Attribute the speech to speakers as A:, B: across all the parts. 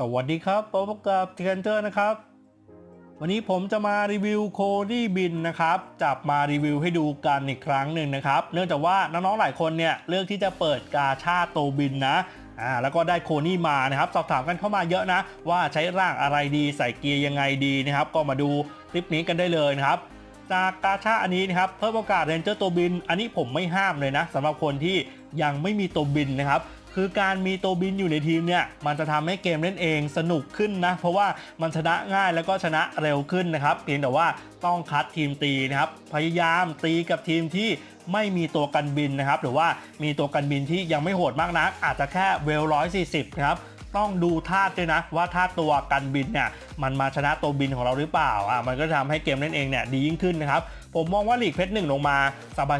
A: สวัสดีครับพบกับเทนเจอร์นะครับ วันนี้ผมจะมารีวิวโคดี้บินนะครับ จับมารีวิวให้ดูกันอีกครั้งหนึ่งนะครับ เนื่องจากว่าน้องๆหลายคนเนี่ยเลือกที่จะเปิดกาชาโตบินนะอ่าแล้วก็ได้โคนี่มานะครับ สอบถามกันเข้ามาเยอะนะ ว่าใช้ร่างอะไรดีใส่เกียร์ยังไงดีนะครับ ก็มาดูคลิปนี้กันได้เลยนะครับจากกาชาอันนี้นะครับเพิ่มโอกาสเรนเจอร์ตัวบิน อันนี้ผมไม่ห้ามเลยนะสำหรับคนที่ยังไม่มีตัวบินนะครับ คือการมีตัวบินอยู่ในทีมเนี่ยมันจะทำให้เกมเล่นเองสนุกขึ้นนะ เพราะว่ามันชนะง่ายแล้วก็ชนะเร็วขึ้นนะครับเพียงแต่ว่าต้องคัดทีมตีนะครับพยายามตีกับทีมที่ไม่มีตัวกันบินนะครับ หรือว่ามีตัวกันบินที่ยังไม่โหดมากนัก อาจจะแค่เวลร้อยสี่สิบครับต้องดูธาตุด้วยนะว่าธาตุตัวกันบินเนี่ยมันมาชนะตัวบินของเราหรือเปล่าอะมันก็จะทำให้เกมเล่นเองเนี่ยดียิ่งขึ้นนะครับ ผมมองว่าหลีกเพชรหนึ่งลงมา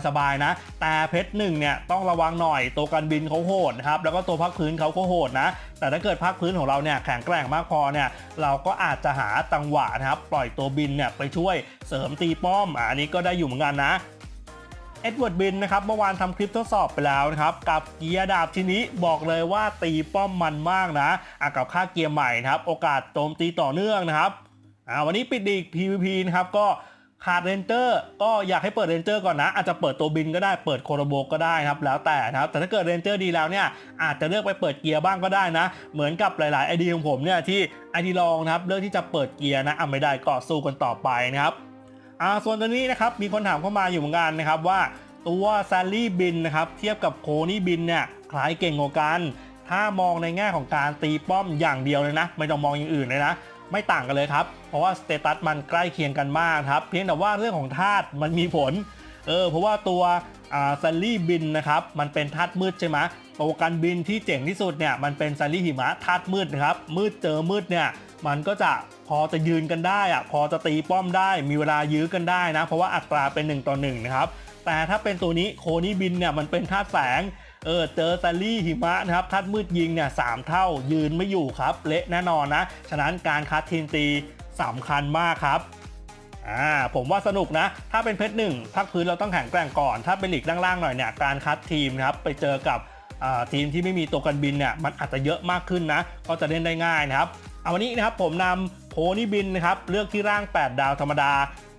A: สบายๆนะ แต่เพชรหนึ่งเนี่ยต้องระวังหน่อยตัวกันบินเขาโหดนะครับแล้วก็ตัวพักพื้นเขาก็โหดนะ แต่ถ้าเกิดพักพื้นของเราเนี่ยแข็งแกร่งมากพอเนี่ยเราก็อาจจะหาจังหวะนะครับปล่อยตัวบินเนี่ยไปช่วยเสริมตีป้อมอันนี้ก็ได้อยู่เหมือนกันนะเอ็ดเวิร์ดบินนะครับเมื่อวานทำคลิปทดสอบไปแล้วนะครับกับเกียร์ดาบทีนี้บอกเลยว่าตีป้อมมันมากนะอะกับค่าเกียร์ใหม่นะครับ โอกาสโจมตีต่อเนื่องนะครับอ่าวันนี้ปิดดีก PVP นะครับก็ ขาดเรนเจอร์ก็อยากให้เปิดเรนเจอร์ก่อนนะ อาจจะเปิดตัวบินก็ได้เปิดโคโรโบก็ได้ครับแล้วแต่นะครับแต่ถ้าเกิดเรนเจอร์ดีแล้วเนี่ยอาจจะเลือกไปเปิดเกียร์บ้างก็ได้นะ เหมือนกับหลายๆไอเดียของผมเนี่ยที่ไอดีลองนะครับเลือกที่จะเปิดเกียร์นะอะไม่ได้ก็สู้กันต่อไปนะครับอ่าส่วนตัวนี้นะครับมีคนถามเข้ามาอยู่เหมือนกันนะครับว่าตัวซารี่บินนะครับเทียบกับโคนี่บินเนี่ยคล้ายเก่งกว่ากัน ถ้ามองในแง่ของการตีป้อมอย่างเดียวเลยนะ ไม่ต้องมองอย่างอื่นเลยนะ ไม่ต่างกันเลยครับ เพราะว่าสเตตัสมันใกล้เคียงกันมากครับ เพียงแต่ว่าเรื่องของธาตุมันมีผล เออ เพราะว่าตัวซารี่บินนะครับ มันเป็นธาตุมืดใช่ไหมตัวกันบินที่เจ๋งที่สุดเนี่ยมันเป็นซารี่หิมะธาตุมืดนะครับ มืดเจอมืดเนี่ยมันก็จะพอจะยืนกันได้อะพอจะตีป้อมได้ มีเวลายื้อกันได้นะ เพราะว่าอัตราเป็น 1 ต่อ1นะครับ แต่ถ้าเป็นตัวนี้โคนี่บินเนี่ยมันเป็นธาตุแสง เออเจอซารี่หิมะนะครับคัดมืดยิงเนี่ยสามเท่ายืนไม่อยู่ครับ เละแน่นอนนะ ฉะนั้นการคัดทีมตีสำคัญมากครับอ่าผมว่าสนุกนะ ถ้าเป็นเพชรหนึ่งภาคพื้นเราต้องแข่งแกร่งก่อน ถ้าเป็นหลีกล่างๆหน่อยเนี่ยการคัดทีมนะครับไปเจอกับทีมที่ไม่มีตัวกันบินเนี่ยมันอาจจะเยอะมากขึ้นนะ ก็จะเล่นได้ง่ายนะครับ เอาวันนี้นะครับผมนำโพนี่บินนะครับเลือกที่ร่าง 8 ดาวธรรมดา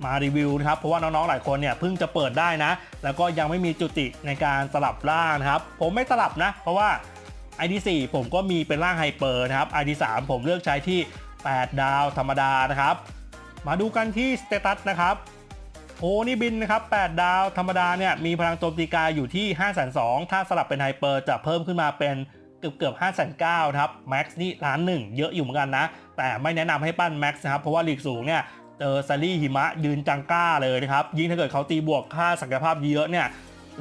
A: มารีวิวนะครับ เพราะว่าน้องๆหลายคนเนี่ยเพิ่งจะเปิดได้นะ แล้วก็ยังไม่มีจุติในการสลับร่างนะครับ ผมไม่สลับนะ เพราะว่า ID4 ผมก็มีเป็นร่างไฮเปอร์นะครับ ID3 ผมเลือกใช้ที่ 8 ดาวธรรมดานะครับ มาดูกันที่สเตตัสนะครับโอ้นี่บินนะครับ 8 ดาวธรรมดาเนี่ยมีพลังโจมตีกายอยู่ที่ 5 2 0 0 0ถ้าสลับเป็นไฮเปอร์จะเพิ่มขึ้นมาเป็น กือบเกือบ5 9 0 0ครับแม็กซ์นี่ล้านหนึ่งเยอะอยู่เหมือนกันนะ แต่ไม่แนะนำให้ปั้นแม็กซ์นะครับ เพราะว่าลีกสูงเนี่ยเจอซารี่หิมะยืนจังก้าเลยนะครับ ยิ่งถ้าเกิดเขาตีบวกค่าศักยภาพเยอะเนี่ย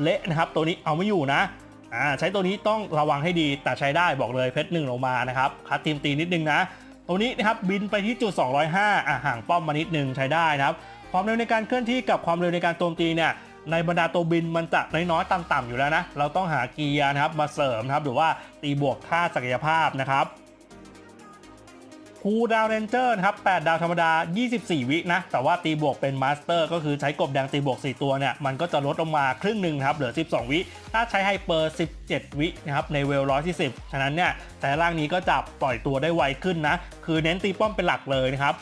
A: เละนะครับ ตัวนี้เอาไม่อยู่นะอ่าใช้ตัวนี้ต้องระวังให้ดีแต่ใช้ได้บอกเลยเพชรหนึ่งลงมานะครับคัดทีมตีนิดนึงนะ ตัวนี้นะครับบินไปที่จุด 205อะห่างป้อมมานิดนึงใช้ได้นะครับ ความเร็วในการเคลื่อนที่กับความเร็วในการโจมตีเนี่ย ในบรรดาตัวบินมันจะน้อยๆต่ำๆอยู่แล้วนะ เราต้องหาเกียร์นะครับมาเสริมครับหรือว่าตีบวกค่าศักยภาพนะครับคูดาวเรนเจอร์ครับ 8 ดาวธรรมดา 24 วินะ แต่ว่าตีบวกเป็นมาสเตอร์ ก็คือใช้กบแดงตีบวก 4 ตัวเนี่ย มันก็จะลดลงมาครึ่งหนึ่งครับ เหลือ 12 วิ ถ้าใช้ไฮเปอร์ 17 วินะครับ ในเวล140ฉะนั้นเนี่ย แต่ร่างนี้ก็จะปล่อยตัวได้ไวขึ้นนะ คือเน้นตีป้อมเป็นหลักเลยนะครับ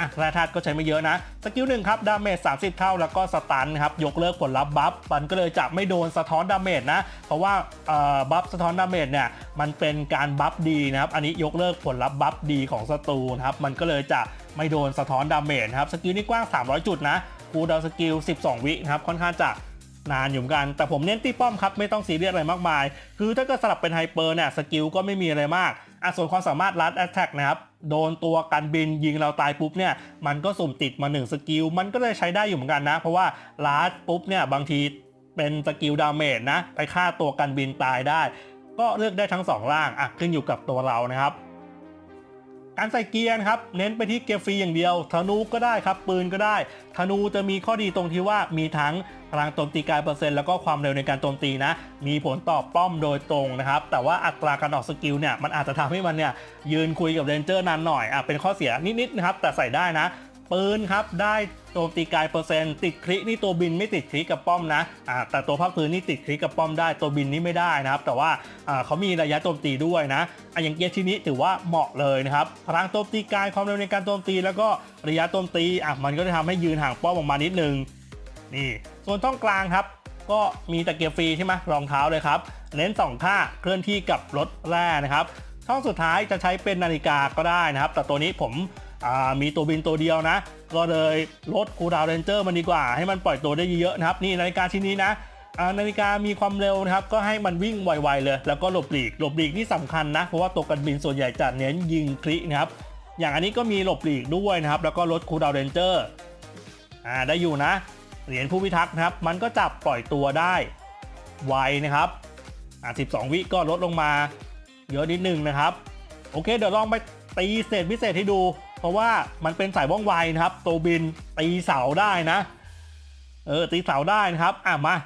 A: อะแร่ธาตุก็ใช้ไม่เยอะนะ สกิลหนึ่งครับ ดาเมจ 30 เท่า แล้วก็สตันครับ ยกเลิกผลลัพธ์บัฟ มันก็เลยจะไม่โดนสะท้อนดาเมจนะ เพราะว่าบัฟสะท้อนดาเมจเนี่ย มันเป็นการบัฟดีนะครับ อันนี้ยกเลิกผลลัพธ์บัฟดีของศัตรูนะครับ มันก็เลยจะไม่โดนสะท้อนดาเมจนะครับ สกิลนี้กว้าง 300 จุดนะ คูดาวสกิล 12 วินะครับ ค่อนข้างจะนานอยู่เหมือนกัน แต่ผมเน้นตีป้อมครับ ไม่ต้องซีเรียสอะไรมากมาย คือถ้าเกิดสลับเป็นไฮเปอร์เนี่ย สกิลก็ไม่มีอะไรมากอะส่วนความสามารถลัดแอตแทกนะครับ โดนตัวกันบินยิงเราตายปุ๊บเนี่ยมันก็สุ่มติดมา 1 สกิล มันก็เลยใช้ได้อยู่เหมือนกันนะ เพราะว่าลัดปุ๊บเนี่ยบางทีเป็นสกิลดาเมจนะไปฆ่าตัวกันบินตายได้ ก็เลือกได้ทั้ง2ร่างอะขึ้นอยู่กับตัวเรานะครับการใส่เกียร์ครับเน้นไปที่เกียร์ฟรีอย่างเดียวธนูก็ได้ครับปืนก็ได้ธนูจะมีข้อดีตรงที่ว่ามีทั้ง พลังโจมตีกายเปอร์เซ็นต์แล้วก็ความเร็วในการโจมตีนะ มีผลต่อป้อมโดยตรงนะครับ แต่ว่าอัตราการออกสกิลเนี่ยมันอาจจะทำให้มันเนี่ยยืนคุยกับเรนเจอร์นานหน่อยอะเป็นข้อเสียนิดๆนะครับ แต่ใส่ได้นะปืนครับได้โจมตีกายเปอร์เซ็นต์ติดครินี่ตัวบินไม่ติดคริกับป้อมนะอ่าแต่ตัวภาคพื้นนี่ติดคริกับป้อมได้ตัวบินนี่ไม่ได้นะครับ แต่ว่าอ่าเขามีระยะโจมตีด้วยนะอะอย่างเกียร์ที่นี้ถือว่าเหมาะเลยนะครับพลังโจมตีกายความเร็วในการโจมตี แล้วก็ระยะโจมตีอะมันก็จะทำให้ยืนห่างป้อมออกมานิดนึง นี่ส่วนช่องกลางครับ ก็มีตะเกียบฟรีใช่ไหมรองเท้าเลยครับเน้นสองค่าเคลื่อนที่กับรถแร่นะครับช่องสุดท้ายจะใช้เป็นนาฬิกาก็ได้นะครับ แต่ตัวนี้ผมมีตัวบินตัวเดียวนะ ก็เลยลดคูดาวเรนเจอร์มันดีกว่า ให้มันปล่อยตัวได้เยอะๆนะครับ นี่นาฬิกาชิ้นนี้นะนาฬิกามีความเร็วนะครับ ก็ให้มันวิ่งไวๆเลย แล้วก็หลบหลีกหลบหลีกนี่สำคัญนะ เพราะว่าตัวกันบินส่วนใหญ่จะเน้นยิงคลินะครับ อย่างอันนี้ก็มีหลบหลีกด้วยนะครับ แล้วก็ลดคูดาวเรนเจอร์อ่าได้อยู่นะ เหรียญผู้พิทักษ์นะครับ มันก็จับปล่อยตัวได้ไวนะครับอ่า12 วิก็ลดลงมา เยอะนิดนึงนะครับ โอเค เดี๋ยวลองไปตีเศษพิเศษให้ดู เพราะว่ามันเป็นสายว่องไวนะครับ ตัวบินตีเสาได้นะ เออตีเสาได้นะครับ อะมา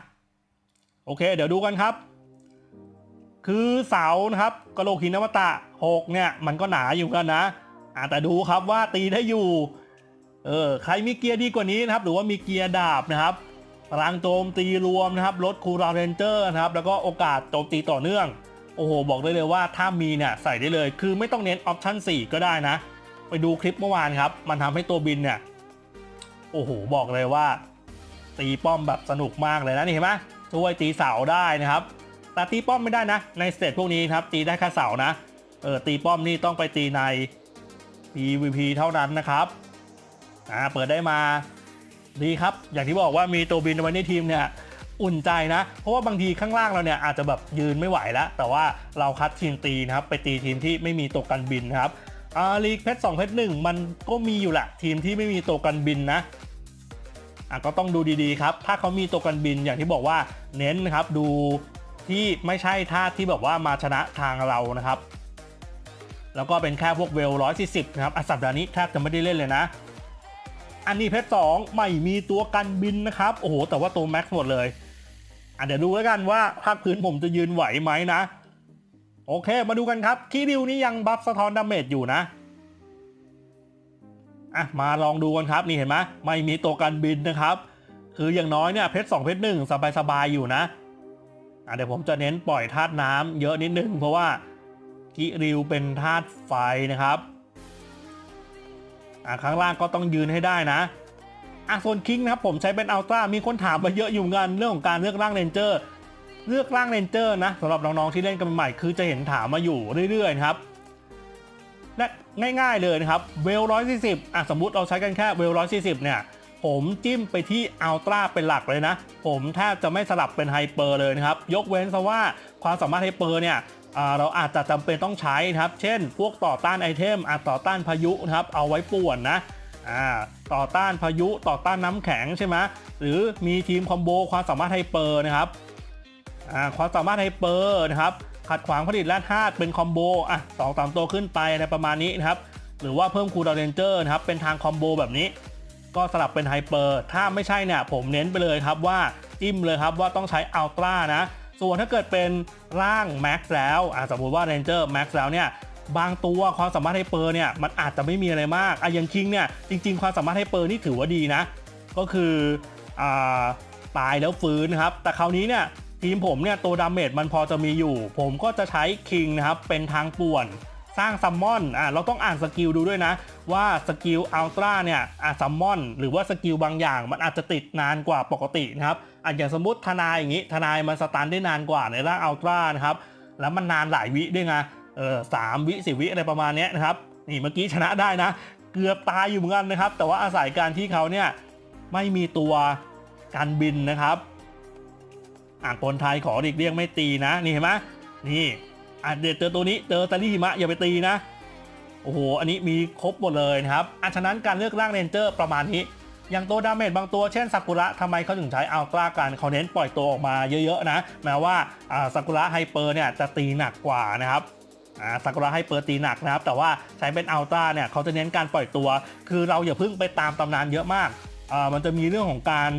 A: โอเค เดี๋ยวดูกันครับ คือเสานะครับกะโหลกหินนวตะ6เนี่ยมันก็หนาอยู่กันนะอะแต่ดูครับว่าตีได้อยู่ เออใครมีเกียร์ดีกว่านี้นะครับ หรือว่ามีเกียร์ดาบนะครับพลังโจมตีรวมนะครับลดคูลาวน์เรนเจอร์นะครับ แล้วก็โอกาสโจมตีต่อเนื่อง โอ้โห บอกได้เลยว่าถ้ามีเนี่ยใส่ได้เลย คือไม่ต้องเน้นออปชั่น4 ก็ได้นะ ไปดูคลิปเมื่อวานครับ มันทำให้ตัวบินเนี่ย โอ้โห บอกเลยว่า ตีป้อมแบบสนุกมากเลยนะนี่เห็นไหมช่วยตีเสาได้นะครับ แต่ตีป้อมไม่ได้นะ ในสเตจพวกนี้ครับ ตีได้แค่เสานะ เออตีป้อมนี่ต้องไปตีใน PVP เท่านั้นนะครับ อ่าเปิดได้มาดีครับ อย่างที่บอกว่ามีตัวบินไว้ในทีมเนี่ยอุ่นใจนะ เพราะว่าบางทีข้างล่างเราเนี่ยอาจจะแบบยืนไม่ไหวแล้ว แต่ว่าเราคัดทีมตีนะครับ ไปตีทีมที่ไม่มีตัวกันบินนะครับอ่าลีกเพชรสองเพชรหนึ่งมันก็มีอยู่แหละทีมที่ไม่มีตัวกันบินนะอะก็ต้องดูดีๆครับ ถ้าเขามีตัวกันบินอย่างที่บอกว่าเน้นนะครับดูที่ไม่ใช่ท่าที่แบบว่ามาชนะทางเรานะครับ แล้วก็เป็นแค่พวกเวลร้อยสี่สิบนะครับอะสัปดาห์นี้แทบจะไม่ได้เล่นเลยนะ อันนี้เพชรสองไม่มีตัวกันบินนะครับ โอ้โห แต่ว่าตัวแม็กซ์หมดเลยอะเดี๋ยวดูแล้วกันว่าภาคพื้นผมจะยืนไหวไหมนะ โอเค มาดูกันครับ คีริวนี่ยังบัฟสะท้อนดาเมจอยู่นะอะมาลองดูกันครับนี่เห็นไหมไม่มีตัวกันบินนะครับ คืออย่างน้อยเนี่ยเพชรสองเพชรหนึ่งสบายๆอยู่นะอะเดี๋ยวผมจะเน้นปล่อยธาตุน้ำเยอะนิดนึงเพราะว่ากิริวเป็นธาตุไฟนะครับ อะข้างล่างก็ต้องยืนให้ได้นะอะส่วนคิงนะครับผมใช้เป็นอัลตร้ามีคนถามมาเยอะอยู่เหมือนกันเรื่องของการเลือกร่างเรนเจอร์เลือกร่างเรนเจอร์นะสำหรับน้องๆที่เล่นกันใหม่คือจะเห็นถามมาอยู่เรื่อยๆครับและง่ายๆเลยนะครับเวลร้อยสี่สิบอะสมมติเราใช้กันแค่เวลร้อยสี่สิบเนี่ยผมจิ้มไปที่อัลตร้าเป็นหลักเลยนะ ผมแทบจะไม่สลับเป็นไฮเปอร์เลยนะครับ ยกเว้นซะว่าความสามารถไฮเปอร์เนี่ย เราอาจจะจำเป็นต้องใช้นะครับ เช่น พวกต่อต้านไอเทมอะต่อต้านพายุนะครับ เอาไว้ป่วนนะต่อต้านพายุต่อต้านน้ำแข็งใช่ไหมหรือมีทีมคอมโบความสามารถไฮเปอร์นะครับความสามารถไฮเปอร์นะครับขัดขวางผลิตแร่ธาตุเป็นคอมโบอะสองสามตัวขึ้นไปอะไรประมาณนี้นะครับหรือว่าเพิ่มคูดาวเรนเจอร์นะครับเป็นทางคอมโบแบบนี้ ก็สลับเป็นไฮเปอร์ถ้าไม่ใช่เนี่ยผมเน้นไปเลยครับว่าจิ้มเลยครับว่าต้องใช้อัลตร้านะ ส่วนถ้าเกิดเป็นร่างแม็กซ์แล้วสมมติว่าเรนเจอร์แม็กซ์แล้วเนี่ยบางตัวความสามารถไฮเปอร์เนี่ยมันอาจจะไม่มีอะไรมากอะอย่างคิงเนี่ยจริง ๆ ความสามารถไฮเปอร์นี่ถือว่าดีนะ ก็คืออตายแล้วฟื้นครับ แต่คราวนี้เนี่ยทีมผมเนี่ยตัวดาเมจมันพอจะมีอยู่ ผมก็จะใช้คิงนะครับเป็นทางป่วนสร้างซัมมอนอะเราต้องอ่านสกิลดูด้วยนะ ว่าสกิลอัลตร้าเนี่ยอะซัมมอนหรือว่าสกิลบางอย่างมันอาจจะติดนานกว่าปกตินะครับ อะอย่างสมมติทนายอย่างนี้ ทนายมันสตาร์ทได้นานกว่าในร่างอัลตร้านะครับ แล้วมันนานหลายวิด้วยไงเออสามวิสิวิอะไรประมาณนี้นะครับ นี่เมื่อกี้ชนะได้นะ เกือบตายอยู่เหมือนกันนะครับ แต่ว่าอาศัยการที่เขาเนี่ยไม่มีตัวการบินนะครับ อ่างคนไทยขอหลีกเลี่ยงไม่ตีนะ นี่เห็นไหมนี่อะเดี๋ยวเจอตัวนี้เจอตาลี่หิมะอย่าไปตีนะ โอ้โห อันนี้มีครบหมดเลยนะครับอะฉะนั้นการเลือกร่างเรนเจอร์ประมาณนี้ อย่างตัวดาเมจบางตัวเช่นซากุระทำไมเขาถึงใช้อัลตร้ากันเขาเน้นปล่อยตัวออกมาเยอะๆนะ แม้ว่าซากุระไฮเปอร์เนี่ยจะตีหนักกว่านะครับซากุระไฮเปอร์ตีหนักนะครับ แต่ว่าใช้เป็นอัลตร้าเนี่ยเขาจะเน้นการปล่อยตัว คือเราอย่าเพิ่งไปตามตำนานเยอะมาก มันจะมีเรื่องของการ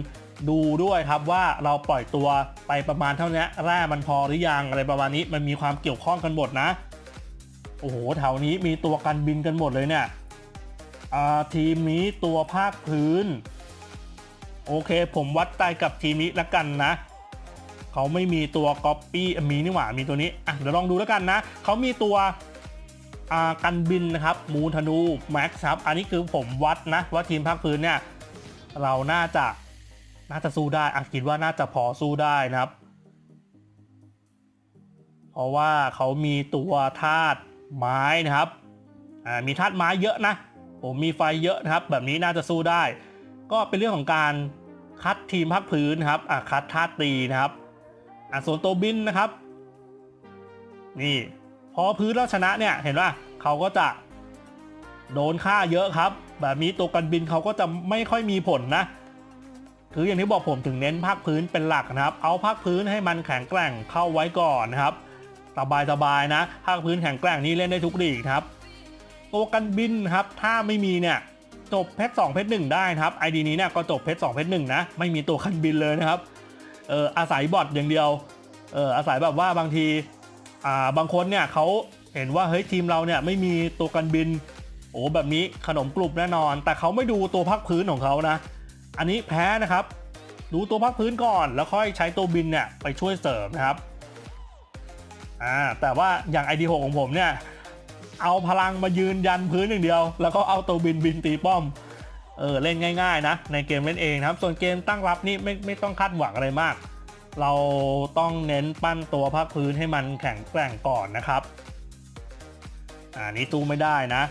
A: ดูด้วยครับว่าเราปล่อยตัวไปประมาณเท่านี้แร่มันพอหรือยังอะไรประมาณนี้มันมีความเกี่ยวข้องกันหมดนะ โอ้โหแถวนี้มีตัวกันบินกันหมดเลยเนี่ย ทีมนี้ตัวภาคพื้น โอเคผมวัดใจกับทีมนี้ละกันนะเขาไม่มีตัวก๊อปปี้มีนี่หว่ามีตัวนี้อะเดี๋ยวลองดูแล้วกันนะเขามีตัวกันบินนะครับมูธนูแม็กซ์ครับอันนี้คือผมวัดนะว่าทีมภาคพื้นเนี่ยเราน่าจะน่าจะสู้ได้อะคิดว่าน่าจะพอสู้ได้นะครับ เพราะว่าเขามีตัวธาตุไม้นะครับมีธาตุไม้เยอะนะ ผมมีไฟเยอะนะครับ แบบนี้น่าจะสู้ได้ ก็เป็นเรื่องของการคัดทีมภาคพื้นครับอะคัดธาตีนะครับอะส่วนตัวบินนะครับ นี่ พอพื้นแล้วชนะเนี่ยเห็นว่าเขาก็จะโดนฆ่าเยอะครับ แบบนี้ตัวกันบินเขาก็จะไม่ค่อยมีผลนะคืออย่างที่บอกผมถึงเน้นภาคพื้นเป็นหลักนะครับ เอาภาคพื้นให้มันแข็งแกร่งเข้าไว้ก่อนนะครับสบายสบายๆนะภาคพื้นแข็งแกร่งนี่เล่นได้ทุกลีกครับ ตัวกันบินครับ ถ้าไม่มีเนี่ยจบเพชรสองเพชรหนึ่งได้นะครับไอดีนี้เนี่ยก็จบเพชรสองเพชรหนึ่งนะ ไม่มีตัวกันบินเลยนะครับเอออาศัยบอทอย่างเดียวเอออาศัยแบบว่าบางทีอ่าบางคนเนี่ยเขาเห็นว่าเฮ้ยทีมเราเนี่ยไม่มีตัวกันบินโอ้แบบนี้ขนมกรุบแน่นอน แต่เขาไม่ดูตัวพักพื้นของเขานะ อันนี้แพ้นะครับ ดูตัวพักพื้นก่อนแล้วค่อยใช้ตัวบินเนี่ยไปช่วยเสริมนะครับอ่าแต่ว่าอย่าง ID6 ของผมเนี่ย เอาพลังมายืนยันพื้นอย่างเดียว แล้วก็เอาตัวบินบินตีป้อมเออเล่นง่าย ๆ นะ ในเกมเล่นเองนะครับ ส่วนเกมตั้งรับนี่ไม่ไม่ต้องคาดหวังอะไรมาก เราต้องเน้นปั้นตัวภาคพื้นให้มันแข็งแกร่งก่อนนะครับอ่านี้ตู้ไม่ได้นะ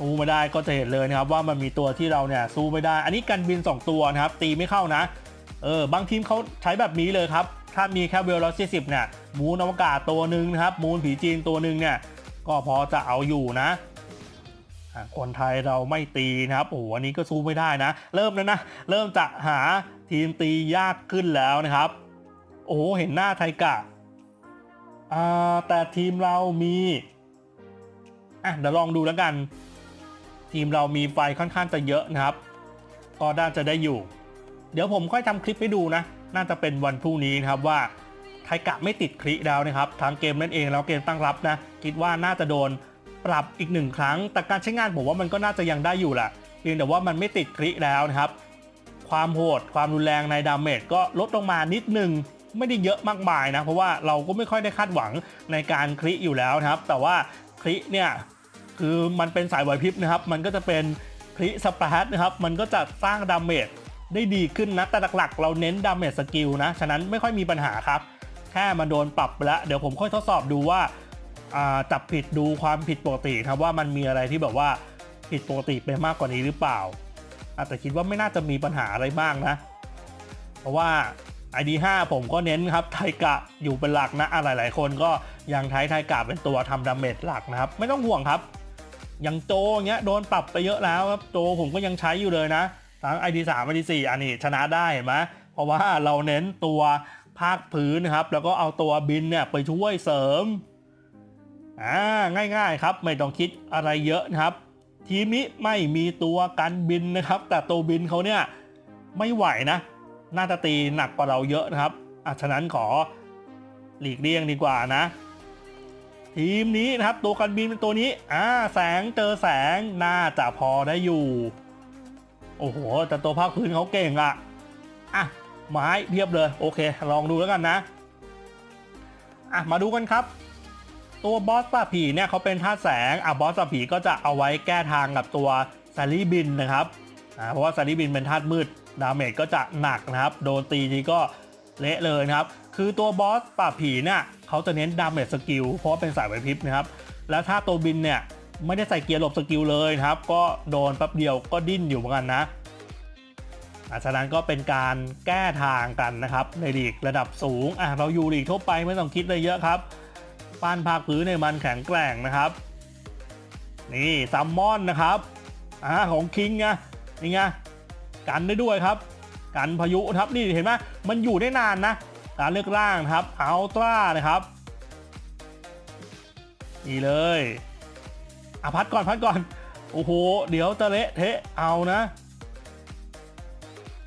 A: ตู้ไม่ได้ก็จะเห็นเลยนะครับว่ามันมีตัวที่เราเนี่ยสู้ไม่ได้ อันนี้กันบิน 2 ตัวนะครับ ตีไม่เข้านะเออบางทีมเขาใช้แบบนี้เลยครับ ถ้ามีแค่เวลลอสิบเนี่ยมูนอวกาศตัวหนึ่งนะครับ มูนผีจีนตัวหนึ่งเนี่ย ก็พอจะเอาอยู่นะคนไทยเราไม่ตีนะครับโอ้โหอันนี้ก็สู้ไม่ได้นะ เริ่มแล้วนะ เริ่มจะหาทีมตียากขึ้นแล้วนะครับ โอ้โหเห็นหน้าไทกะอ่าแต่ทีมเรามีอะเดี๋ยวลองดูแล้วกัน ทีมเรามีไฟค่อนข้างจะเยอะนะครับ ก็น่าจะได้อยู่ เดี๋ยวผมค่อยทำคลิปให้ดูนะ น่าจะเป็นวันพรุ่งนี้นะครับว่า ไทกะไม่ติดคลิแล้วนะครับทั้งเกมนั่นเองแล้วเกมตั้งรับนะคิดว่าน่าจะโดนปรับอีกหนึ่งครั้ง แต่การใช้งานผมว่ามันก็น่าจะยังได้อยู่แหละเพียงแต่ว่ามันไม่ติดคลิแล้วนะครับ ความโหดความรุนแรงในดาเมจก็ลดลงมานิดนึงไม่ได้เยอะมากมายนะ เพราะว่าเราก็ไม่ค่อยได้คาดหวังในการคลิอยู่แล้วนะครับ แต่ว่าคลิเนี่ยคือมันเป็นสายไหวพริบนะครับ มันก็จะเป็นคลิสปาร์ตนะครับ มันก็จะสร้างดาเมจได้ดีขึ้นนะ แต่หลักๆ เราเน้นดาเมจสกิลนะ ฉะนั้นไม่ค่อยมีปัญหาครับ แค่มันโดนปรับไปแล้ว เดี๋ยวผมค่อยทดสอบดูว่าจับผิดดูความผิดปกติครับว่ามันมีอะไรที่แบบว่าผิดปกติไปมากกว่านี้หรือเปล่าอะแต่คิดว่าไม่น่าจะมีปัญหาอะไรมากนะ เพราะว่า ID5 ผมก็เน้นครับไทกะอยู่เป็นหลักนะอะหลาย ๆ คนก็ยังใช้ไทกะเป็นตัวทำดาเมจหลักนะครับ ไม่ต้องห่วงครับ อย่างโจเงี้ยโดนปรับไปเยอะแล้วครับโจผมก็ยังใช้อยู่เลยนะทั้ง ID3 ID4 อันนี้ชนะได้เห็นไหมเพราะว่าเราเน้นตัว ภาคพื้นนะครับ แล้วก็เอาตัวบินเนี่ยไปช่วยเสริมอ่าง่ายๆครับไม่ต้องคิดอะไรเยอะนะครับ ทีมนี้ไม่มีตัวกันบินนะครับ แต่ตัวบินเขาเนี่ยไม่ไหวนะน่าจะตีหนักกว่าเราเยอะนะครับอะฉะนั้นขอหลีกเลี่ยงดีกว่านะ ทีมนี้นะครับตัวกันบินเป็นตัวนี้อ่าแสงเจอแสงน่าจะพอได้อยู่ โอ้โหแต่ตัวภาคพื้นเขาเก่งอะอะ ไม้เพียบเลยโอเค ลองดูแล้วกันนะอะมาดูกันครับ ตัวบอสป่าผีเนี่ยเขาเป็นธาตุแสงอะบอสป่าผีก็จะเอาไว้แก้ทางกับตัวซารีบินนะครับอ่าเพราะว่าซารีบินเป็นธาตุมืดดาเมจก็จะหนักนะครับ โดนตีทีก็เละเลยนะครับ คือตัวบอสป่าผีเนี่ยเขาจะเน้นดาเมจสกิลเพราะเป็นสายไวพริบนะครับ แล้วถ้าตัวบินเนี่ยไม่ได้ใส่เกียร์หลบสกิลเลยนะครับ ก็โดนแป๊บเดียวก็ดิ้นอยู่เหมือนกันนะะฉะนั้นก็เป็นการแก้ทางกันนะครับในลีกระดับสูงอะเราอยู่ลีกทั่วไปไม่ต้องคิดเลยเยอะครับป้านภาคพื้นในมันแข็งแกร่งนะครับ นี่ซัมมอนนะครับอ่าของคิงไงนี่ไงกันได้ด้วยครับ กันพายุครับนี่เห็นไหมมันอยู่ได้นานนะการเลือกร่างครับอัลตร้านะครับนี่เลยอะพัดก่อนพัดก่อนโอ้โห เดี๋ยวจะเละเทะเอานะ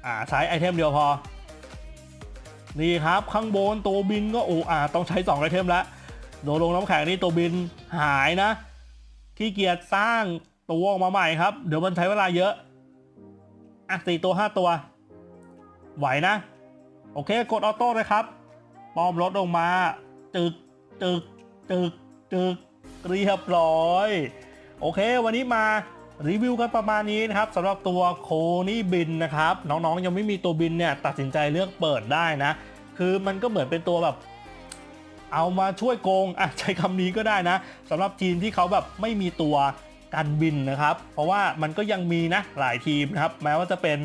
A: อ่าใช้ไอเทมเดียวพอ นี่ครับข้างบนตัวบินก็โอ้อ่าต้องใช้2ไอเทมแล้วโดนลงน้ำแข็งนี่ตัวบินหายนะขี้เกียจสร้างตัวออกมาใหม่ครับ เดี๋ยวมันใช้เวลาเยอะ อะสี่ตัวห้าตัว ไหวนะ โอเคกดออโต้เลยครับ ปอมลดลงมา จึกจึกจึกจึกเรียบร้อย โอเค วันนี้มา รีวิวกันประมาณนี้นะครับสำหรับตัวโคนี่บินนะครับ น้องๆยังไม่มีตัวบินเนี่ยตัดสินใจเลือกเปิดได้นะ คือมันก็เหมือนเป็นตัวแบบเอามาช่วยโกงอะใช้คำนี้ก็ได้นะสำหรับทีมที่เขาแบบไม่มีตัวกันบินนะครับ เพราะว่ามันก็ยังมีนะหลายทีมนะครับ แม้ว่าจะเป็น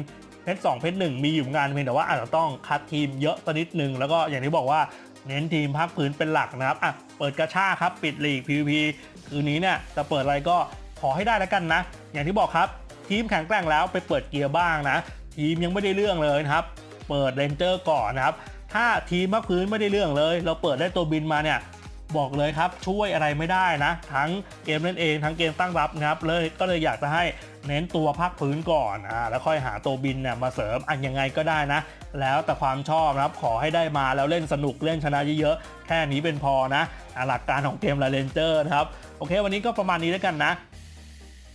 A: เพชรสองเพชรหนึ่งมีอยู่งานเพียงแต่ว่าอาจจะต้องคัดทีมเยอะสักนิดนึงแล้วก็อย่างที่บอกว่าเน้นทีมภาคพื้นเป็นหลักนะครับอะเปิดกระชาครับ ปิดลีก PVP คืนนี้เนี่ยจะเปิดอะไรก็ ขอให้ได้แล้วกันนะ อย่างที่บอกครับ ทีมแข็งแกร่งแล้วไปเปิดเกียร์บ้างนะ ทีมยังไม่ได้เรื่องเลยนะครับ เปิดเรนเจอร์ก่อนนะครับ ถ้าทีมภาพื้นไม่ได้เรื่องเลย เราเปิดได้ตัวบินมาเนี่ยบอกเลยครับช่วยอะไรไม่ได้นะ ทั้งเกมเล่นเองทั้งเกมตั้งรับนะครับเลยก็เลยอยากจะให้เน้นตัวภาคพื้นก่อนอ่าแล้วค่อยหาตัวบินเนี่ยมาเสริมอันยังไงก็ได้นะ แล้วแต่ความชอบนะครับขอให้ได้มาแล้วเล่นสนุกเล่นชนะเยอะๆแค่นี้เป็นพอนะหลักการของเกมลาเรนเจอร์นะครับ โอเค วันนี้ก็ประมาณนี้แล้วกันนะ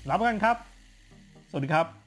A: รับกันครับ สวัสดีครับ